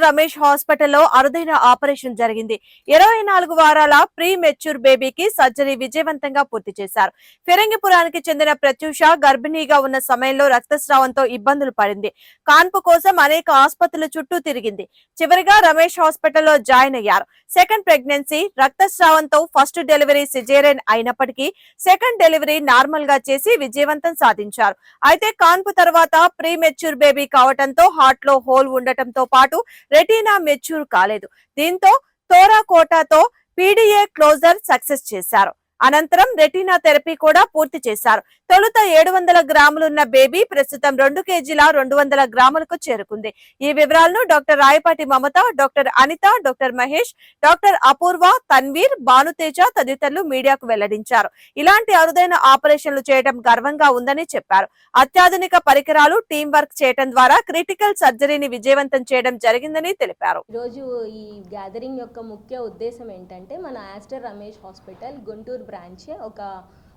Doctor Ramesh హాస్పిటల్లో అరుదైన operation జరిగింది. ఇరవై నాలుగు వారాల ప్రీ మెచ్యూర్ బేబీకి సర్జరీ విజయవంతంగా పూర్తి చేశారు. ఫిరంగిపురానికి చెందిన ప్రత్యూష గర్భిణీగా ఉన్న సమయంలో రక్తస్రావంతో ఇబ్బందులు పడింది. కాన్పు కోసం అనేక ఆసుపత్రుల చుట్టూ తిరిగింది. చివరిగా రమేష్ హాస్పిటల్లో జాయిన్ అయ్యారు. సెకండ్ ప్రెగ్నెన్సీ రక్తస్రావంతో ఫస్ట్ డెలివరీ సిజేరియన్ అయినప్పటికీ సెకండ్ డెలివరీ నార్మల్గా చేసి విజయవంతం సాధించారు. అయితే కాన్పు తర్వాత ప్రీ మెచ్యూర్ బేబీ కావటంతో హార్ట్లో హోల్ ఉండటంతో పాటు రెటీనా మెచ్యూర్ కాలేదు. దీంతో తోరా కోటాతో పీడీఏ క్లోజర్ సక్సెస్ చేశారు. అనంతరం రెటీనా థెరపీ కూడా పూర్తి చేశారు. తొలుత ఏడు వందల గ్రాములున్న బేబీ ప్రస్తుతం రెండు కేజీల రెండు వందల గ్రాములకు చేరుకుంది. ఈ వివరాలను doctor Rayapati Mamata doctor Anitha doctor Mahesh doctor Apoorva Tanveer Bhanuteja తదితరులు మీడియాకు వెల్లడించారు. ఇలాంటి అరుదైన ఆపరేషన్లు చేయడం గర్వంగా ఉందని చెప్పారు. అత్యాధునిక పరికరాలు టీం వర్క్ చేయడం ద్వారా క్రిటికల్ సర్జరీని విజయవంతం చేయడం జరిగిందని తెలిపారు. ఈరోజు ఈ గ్యాదరింగ్ యొక్క ముఖ్య ఉద్దేశం ఏంటంటే మన ఆస్టర్ రమేష్ హాస్పిటల్ గుంటూరు బ్రాంచే ఒక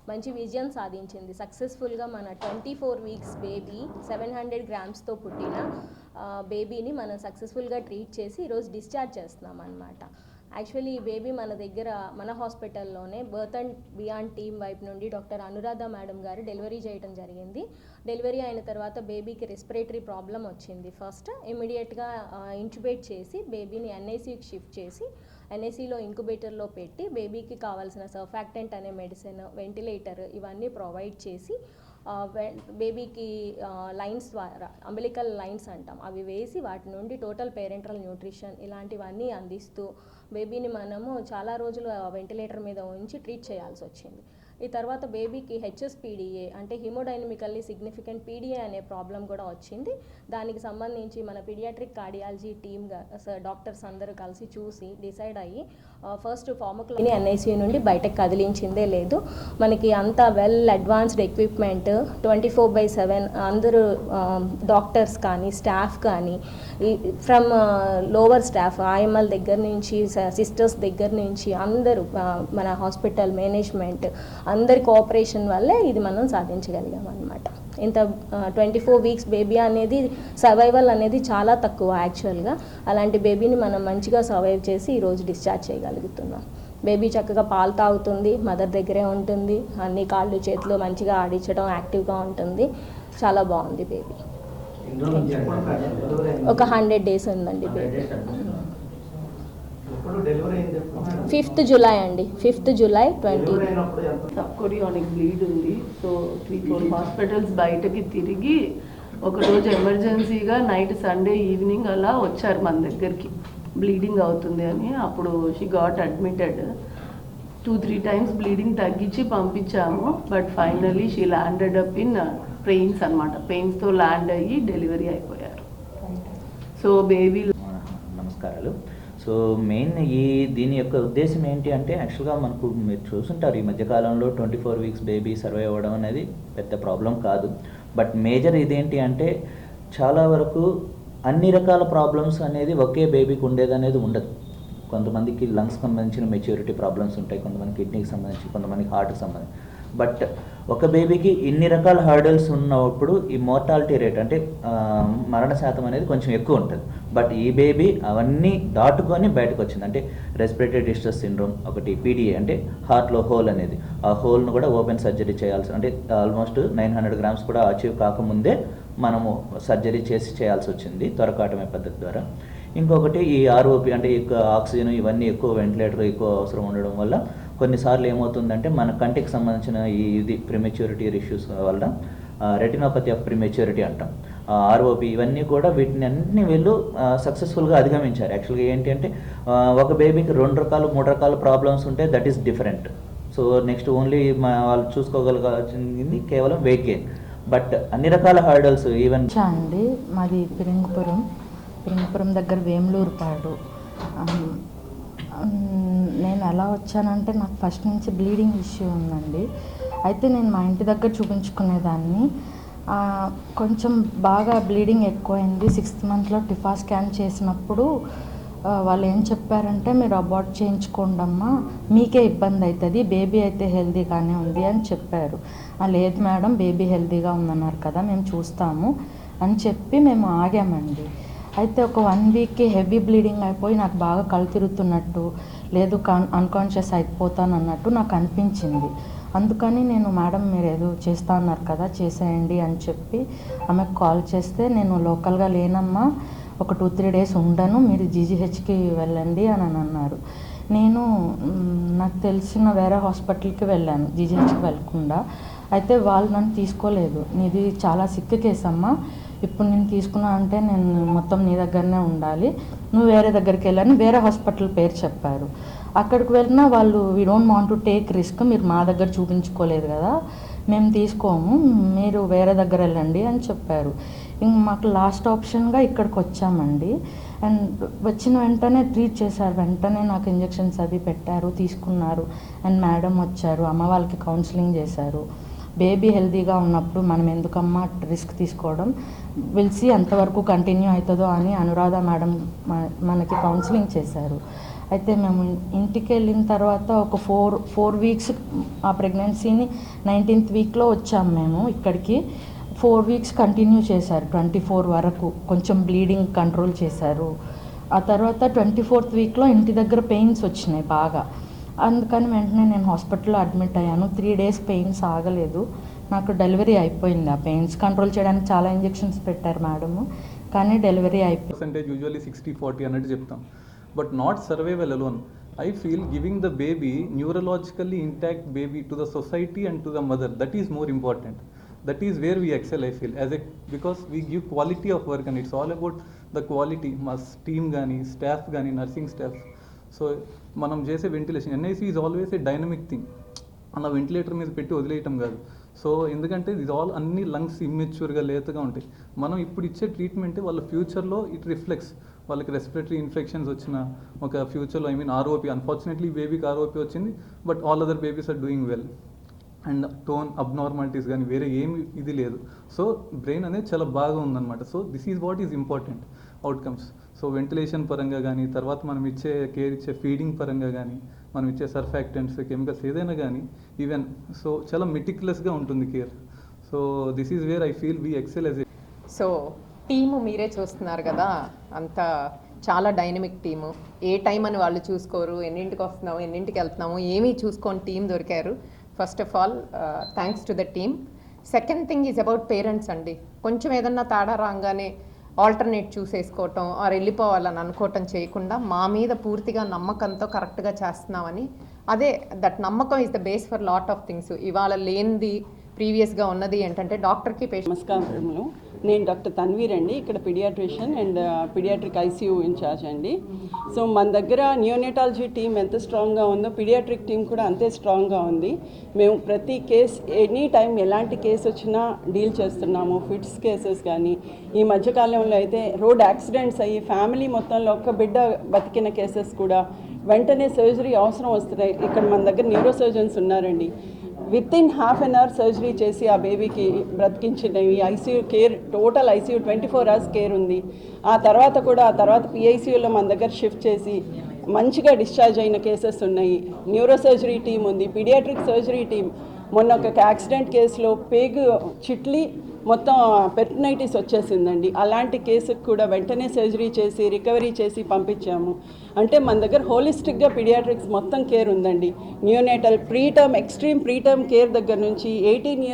మంచి విజయం సాధించింది. సక్సెస్ఫుల్గా మన twenty four weeks baby seven hundred గ్రామ్స్తో పుట్టిన బేబీని మనం సక్సెస్ఫుల్గా ట్రీట్ చేసి ఈరోజు డిశ్చార్జ్ చేస్తున్నాం అనమాట యాక్చువల్లీ ఈ బేబీ మన దగ్గర మన హాస్పిటల్లోనే బర్త్ అండ్ బియాండ్ టీమ్ వైపు నుండి డాక్టర్ అనురాధ మేడం గారు డెలివరీ చేయడం జరిగింది. డెలివరీ అయిన తర్వాత బేబీకి రెస్పిరేటరీ ప్రాబ్లం వచ్చింది. ఫస్ట్ ఇమీడియట్గా ఇంక్యుబేట్ చేసి బేబీని ఎన్ఐసీకి షిఫ్ట్ చేసి ఎన్ఐసీలో ఇంక్యుబేటర్లో పెట్టి బేబీకి కావాల్సిన సర్ఫాక్టెంట్ అనే మెడిసిన్ వెంటిలేటర్ ఇవన్నీ ప్రొవైడ్ చేసి బేబీకి లైన్స్ ద్వారా అంబిలికల్ లైన్స్ అంటాం. అవి వేసి వాటి నుండి టోటల్ పేరెంట్రల్ న్యూట్రిషన్ ఇలాంటివన్నీ అందిస్తూ బేబీని మనము చాలా రోజులు వెంటిలేటర్ మీద ఉంచి ట్రీట్ చేయాల్సి వచ్చింది. ఈ తర్వాత బేబీకి హెచ్ఎస్పీడిఏ అంటే హిమోడైనమికల్లీ సిగ్నిఫికెంట్ పీడిఏ అనే ప్రాబ్లం కూడా వచ్చింది. దానికి సంబంధించి మన పీడియాట్రిక్ కార్డియాలజీ టీమ్ డాక్టర్స్ అందరూ కలిసి చూసి డిసైడ్ అయ్యి ఫస్ట్ ఫార్మక్లోని ఎన్ఐసి నుండి బయటకు కదిలించిందే లేదు. మనకి అంత well advanced equipment twenty four by seven అందరూ డాక్టర్స్ కానీ స్టాఫ్ కానీ ఫ్రమ్ లోవర్ స్టాఫ్ ఐఎంఎల్ దగ్గర నుంచి సిస్టర్స్ దగ్గర నుంచి అందరూ మన హాస్పిటల్ మేనేజ్మెంట్ అందరి కోఆపరేషన్ వల్లే ఇది మనం సాధించగలిగాం అనమాట ఇంత ట్వంటీ ఫోర్ వీక్స్ బేబీ అనేది సర్వైవల్ అనేది చాలా తక్కువ యాక్చువల్గా అలాంటి బేబీని మనం మంచిగా సర్వైవ్ చేసి ఈరోజు డిశ్చార్జ్ చేయగలుగుతున్నాం. బేబీ చక్కగా పాలు తాగుతుంది మదర్ దగ్గరే ఉంటుంది అన్ని కాళ్ళు చేతులు మంచిగా ఆడించడం యాక్టివ్గా ఉంటుంది. చాలా బాగుంది బేబీ ఒక హండ్రెడ్ డేస్ ఉందండి బేబీ ఫిఫ్త్ జూలై అండి fifth July twenty. Subchorionic bleed ఉంది. సో త్రీ ఫోర్ హాస్పిటల్స్ బయటకి తిరిగి ఒకరోజు ఎమర్జెన్సీగా నైట్ సండే ఈవినింగ్ అలా వచ్చారు మన దగ్గరికి. బ్లీడింగ్ అవుతుంది అని అప్పుడు she got admitted. Two three times bleeding తగ్గించి పంపించాము. But finally she landed up in pains అనమాట పెయిన్స్తో ల్యాండ్ అయ్యి డెలివరీ అయిపోయారు. సో బేబీ నమస్కారాలు. సో మెయిన్ ఈ దీని యొక్క ఉద్దేశం ఏంటి అంటే యాక్చువల్గా మనకు మీరు చూసుంటారు ఈ మధ్యకాలంలో twenty four weeks baby survive అవ్వడం అనేది పెద్ద ప్రాబ్లం కాదు. బట్ మేజర్ ఇదేంటి అంటే చాలా వరకు అన్ని రకాల ప్రాబ్లమ్స్ అనేది ఒకే బేబీకి ఉండేది అనేది ఉండదు. కొంతమందికి లంగ్స్ సంబంధించిన మెచ్యూరిటీ ప్రాబ్లమ్స్ ఉంటాయి కొంతమంది కిడ్నీకి సంబంధించి కొంతమందికి హార్ట్కి సంబంధించి. బట్ ఒక బేబీకి ఇన్ని రకాల హర్డల్స్ ఉన్నప్పుడు ఈ మోర్టాలిటీ రేట్ అంటే మరణ శాతం అనేది కొంచెం ఎక్కువ ఉంటుంది. బట్ ఈ బేబీ అవన్నీ దాటుకొని బయటకు వచ్చింది. అంటే రెస్పిరేటరీ డిస్ట్రెస్ సిండ్రోమ్ ఒకటి పీడిఏ అంటే హార్ట్లో హోల్ అనేది. ఆ హోల్ను కూడా ఓపెన్ సర్జరీ చేయాల్సి అంటే ఆల్మోస్ట్ నైన్ హండ్రెడ్ గ్రామ్స్ కూడా అచీవ్ కాకముందే మనము సర్జరీ చేసి చేయాల్సి వచ్చింది త్వరకాటమే పద్ధతి ద్వారా. ఇంకొకటి ఈ ఆర్ఓపి అంటే ఎక్కువ ఆక్సిజన్ ఇవన్నీ ఎక్కువ వెంటిలేటర్ ఎక్కువ అవసరం ఉండడం వల్ల కొన్నిసార్లు ఏమవుతుందంటే మన కంటికి సంబంధించిన ఈ ఇది ప్రిమెచ్యూరిటీ ఇష్యూస్ వల్ల రెటినోపతి ఆఫ్ ప్రిమెచ్యూరిటీ అంటాం. ఆర్ఓపి ఇవన్నీ కూడా వీటిని అన్ని వీళ్ళు సక్సెస్ఫుల్గా అధిగమించారు. యాక్చువల్గా ఏంటి అంటే ఒక బేబీకి రెండు రకాలు మూడు రకాల ప్రాబ్లమ్స్ ఉంటే that is different so next only వాళ్ళు చూసుకోగలగాల్సింది కేవలం వెయిట్ గెయిన్ బట్ అన్ని రకాల హర్డల్స్ ఈవెన్ అండి మాది పిరింగపురం పిరింగపురం దగ్గర వేములూరుపాడు ఆమ్, నేను ఎలా వచ్చానంటే నాకు ఫస్ట్ నుంచి బ్లీడింగ్ ఇష్యూ ఉందండి. అయితే నేను మా ఇంటి దగ్గర చూపించుకునేదాన్ని. కొంచెం బాగా బ్లీడింగ్ ఎక్కువైంది. సిక్స్త్ మంత్లో టిఫా స్కాన్ చేసినప్పుడు వాళ్ళు ఏం చెప్పారంటే మీరు అబార్ట్ చేయించుకోండమ్మా మీకే ఇబ్బంది అవుతుంది బేబీ అయితే హెల్దీగానే ఉంది అని చెప్పారు. లేదు మేడం బేబీ హెల్దీగా ఉందన్నారు కదా మేము చూస్తాము అని చెప్పి మేము ఆగామండి. అయితే ఒక వన్ వీక్కి హెవీ బ్లీడింగ్ అయిపోయి నాకు బాగా కళ్ళు తిరుగుతున్నట్టు లేదు కాన్ అన్కాన్షియస్ అయిపోతాను అన్నట్టు నాకు అనిపించింది. అందుకని నేను మేడం మీరు ఏదో చేస్తా అన్నారు కదా చేసేయండి అని చెప్పి ఆమెకు కాల్ చేస్తే నేను లోకల్గా లేనమ్మా ఒక టూ త్రీ డేస్ ఉండను మీరు జీజీహెచ్కి వెళ్ళండి అని అని అన్నారు. నేను నాకు తెలిసిన వేరే హాస్పిటల్కి వెళ్ళాను జీజీహెచ్కి వెళ్ళకుండా. అయితే వాళ్ళు నన్ను తీసుకోలేదు. నీది చాలా సిక్ కేసమ్మా ఇప్పుడు నేను తీసుకున్నా అంటే నేను మొత్తం నీ దగ్గరనే ఉండాలి. నువ్వు వేరే దగ్గరికి వెళ్ళని వేరే హాస్పిటల్ పేరు చెప్పారు. అక్కడికి వెళ్ళినా వాళ్ళు we don't want to take risk మీరు మా దగ్గర చూపించుకోలేదు కదా. మేము తీసుకోము. మీరు వేరే దగ్గర వెళ్ళండి అని చెప్పారు. ఇంక మాకు లాస్ట్ ఆప్షన్గా ఇక్కడికి వచ్చామండి. అండ్ వచ్చిన వెంటనే ట్రీట్ చేశారు. వెంటనే నాకు ఇంజెక్షన్స్ అవి పెట్టారు తీసుకున్నారు. అండ్ మేడం వచ్చారు. అమ్మ వాళ్ళకి కౌన్సిలింగ్ చేశారు. బేబీ హెల్తీగా ఉన్నప్పుడు మనం ఎందుకమ్మా రిస్క్ తీసుకోవడం? పిలిచి ఎంతవరకు కంటిన్యూ అవుతుందో అని అనురాధ మేడం మనకి కౌన్సిలింగ్ చేశారు. అయితే మేము ఇంటికి వెళ్ళిన తర్వాత ఒక ఫోర్ ఫోర్ వీక్స్ ఆ ప్రెగ్నెన్సీని నైన్టీన్త్ వీక్లో వచ్చాము మేము ఇక్కడికి. ఫోర్ వీక్స్ కంటిన్యూ చేశారు ట్వంటీ ఫోర్ వరకు కొంచెం బ్లీడింగ్ కంట్రోల్ చేశారు. ఆ తర్వాత ట్వంటీ ఫోర్త్ వీక్లో ఇంటి దగ్గర పెయిన్స్ వచ్చినాయి బాగా. అందుకని వెంటనే నేను హాస్పిటల్లో అడ్మిట్ అయ్యాను. త్రీ డేస్ పెయిన్స్ ఆగలేదు. నాకు డెలివరీ అయిపోయింది. ఆ పెయిన్స్ కంట్రోల్ చేయడానికి చాలా ఇంజెక్షన్స్ పెట్టారు మేడము. కానీ డెలివరీ అయిపోయింది పర్సెంటేజ్ యూజువల్లీ సిక్స్టీ ఫార్టీ అన్నట్టు చెప్తాం. But not survival alone I feel giving the baby neurologically intact baby to the society and to the mother that is more important that is where we excel I feel as a because we give quality of work and it's all about the quality మా team కానీ staff కానీ nursing staff so మనం చేసే ventilation NIC is always a dynamic thing అలా ventilator మీద పెట్టి వదిలేయటం కాదు. సో ఎందుకంటే ఇది ఆల్ అన్ని లంగ్స్ ఇమ్మెచ్యూర్గా లేతగా ఉంటాయి. మనం ఇప్పుడు ఇచ్చే ట్రీట్మెంట్ వాళ్ళ ఫ్యూచర్లో ఇట్ రిఫ్లెక్స్ వాళ్ళకి రెస్పిరేటరీ ఇన్ఫెక్షన్స్ వచ్చిన ఒక ఫ్యూచర్లో ఐ మీన్ ఆర్ఓపి అన్ఫార్చునేట్లీ బేబీకి ఆర్ఓపి వచ్చింది but all other babies are doing well and tone abnormalities కానీ వేరే ఏమి ఇది లేదు. సో బ్రెయిన్ అనేది చాలా బాగా ఉందన్నమాట. So this is what is important outcomes so ventilation పరంగా కానీ తర్వాత మనం ఇచ్చే కేర్ ఇచ్చే ఫీడింగ్ పరంగా కానీ మనం ఇచ్చే సర్ఫాక్టెంట్స్ కెమికల్స్ ఏదైనా కానీ ఈవెన్ సో చాలా మెటిక్యులస్గా ఉంటుంది care so this is where I feel we excel yes so team మీరే చూస్తున్నారు కదా అంత చాలా డైనమిక్ టీము ఏ టైం అని వాళ్ళు చూసుకోరు ఎన్నింటికి వస్తున్నాము ఎన్నింటికి వెళ్తున్నాము ఏమీ చూసుకొని టీం దొరికారు. First of all thanks to the team second thing is about parents అండి. కొంచెం ఏదన్నా తేడా రాగానే ఆల్టర్నేట్ చూసేసుకోవటం ఆర్ వెళ్ళిపోవాలని అనుకోవటం చేయకుండా మా మీద పూర్తిగా నమ్మకంతో కరెక్ట్గా చేస్తున్నామని. అదే దట్ నమ్మకం is the base for lot of things ఇవాళ లేనిది ప్రీవియస్గా ఉన్నది ఏంటంటే డాక్టర్కి పేషెంట్ నమస్కారములు. నేను డాక్టర్ తన్వీర్ అండి. ఇక్కడ paediatrician and paediatric ICU incharge అండి. సో మన దగ్గర నియోనెటాలజీ టీం ఎంత స్ట్రాంగ్గా ఉందో పిడియాట్రిక్ టీం కూడా అంతే స్ట్రాంగ్గా ఉంది. మేము ప్రతి కేస్ ఎనీ టైం ఎలాంటి కేసు వచ్చినా డీల్ చేస్తున్నాము. ఫిట్స్ కేసెస్ కానీ ఈ మధ్యకాలంలో అయితే రోడ్ యాక్సిడెంట్స్ అయ్యి ఫ్యామిలీ మొత్తంలో ఒక్క బిడ్డ బతికిన కేసెస్ కూడా వెంటనే సర్జరీ అవసరం వస్తున్నాయి ఇక్కడ మన దగ్గర న్యూరో సర్జన్స్ ఉన్నారండి. With in half an hour surgery చేసి ఆ బేబీకి బ్రతికించినవి. ICU care total ICU twenty four hours care ఉంది. ఆ తర్వాత కూడా ఆ తర్వాత పిఐసీయూలో మన దగ్గర షిఫ్ట్ చేసి మంచిగా డిశ్చార్జ్ అయిన కేసెస్ ఉన్నాయి. న్యూరో సర్జరీ టీం ఉంది పీడియాట్రిక్ సర్జరీ టీం మొన్న ఒక యాక్సిడెంట్ కేసులో పేగు చిట్లి మొత్తం పెర్టనైటిస్ వచ్చేసిందండి. అలాంటి కేసుకు కూడా వెంటనే సర్జరీ చేసి రికవరీ చేసి పంపించాము. అంటే మన దగ్గర హోలిస్టిక్గా పీడియాట్రిక్స్ మొత్తం కేర్ ఉందండి. Neonatal preterm extreme preterm care దగ్గర నుంచి ఎయిటీన్ ఇయర్స్